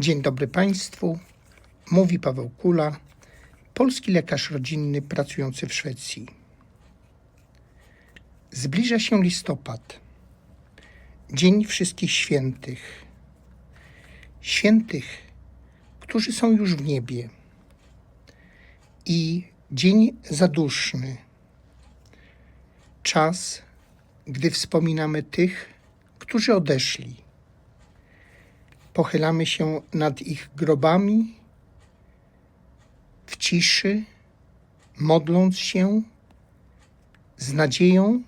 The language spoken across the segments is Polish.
Dzień dobry Państwu. Mówi Paweł Kula, polski lekarz rodzinny pracujący w Szwecji. Zbliża się listopad, Dzień Wszystkich Świętych. Świętych, którzy są już w niebie. I dzień zaduszny. Czas, gdy wspominamy tych, którzy odeszli pochylamy się nad ich grobami w ciszy, modląc się z nadzieją,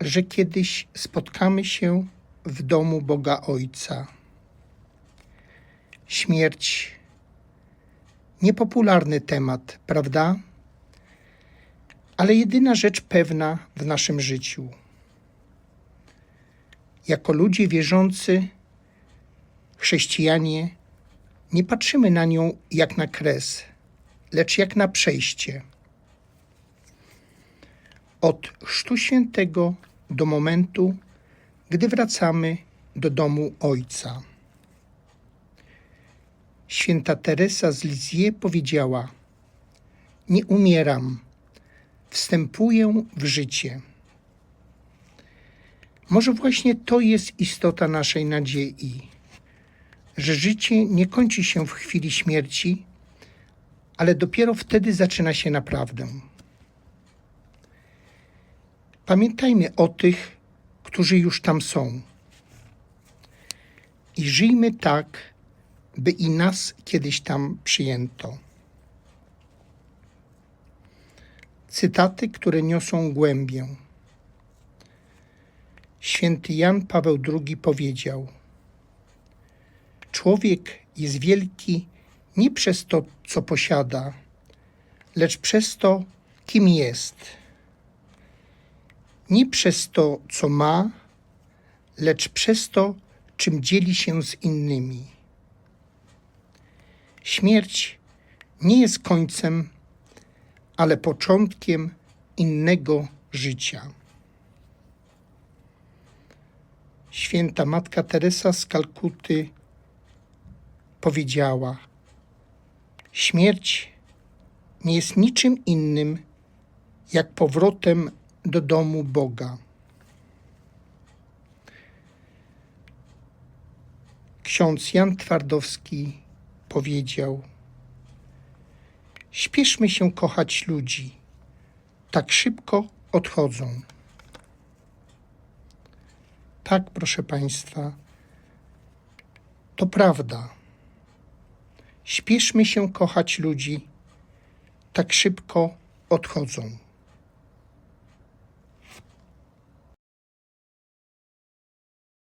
że kiedyś spotkamy się w domu Boga Ojca. Śmierć niepopularny temat, prawda? Ale jedyna rzecz pewna w naszym życiu. Jako ludzie wierzący, chrześcijanie nie patrzymy na nią jak na kres, lecz jak na przejście. Od Chrztu Świętego do momentu, gdy wracamy do domu Ojca. Święta Teresa z Lisieux powiedziała: Nie umieram, wstępuję w życie. Może właśnie to jest istota naszej nadziei że życie nie kończy się w chwili śmierci, ale dopiero wtedy zaczyna się naprawdę. Pamiętajmy o tych, którzy już tam są. I żyjmy tak, by i nas kiedyś tam przyjęto. Cytaty, które niosą głębię. Święty Jan Paweł II powiedział – Człowiek jest wielki nie przez to, co posiada, lecz przez to, kim jest. Nie przez to, co ma, lecz przez to, czym dzieli się z innymi. Śmierć nie jest końcem, ale początkiem innego życia. Święta Matka Teresa z Kalkuty powiedziała: Śmierć nie jest niczym innym jak powrotem do domu Boga. Ksiądz Jan Twardowski powiedział: Śpieszmy się kochać ludzi, tak szybko odchodzą. Tak, proszę Państwa, to prawda. Śpieszmy się kochać ludzi, tak szybko odchodzą.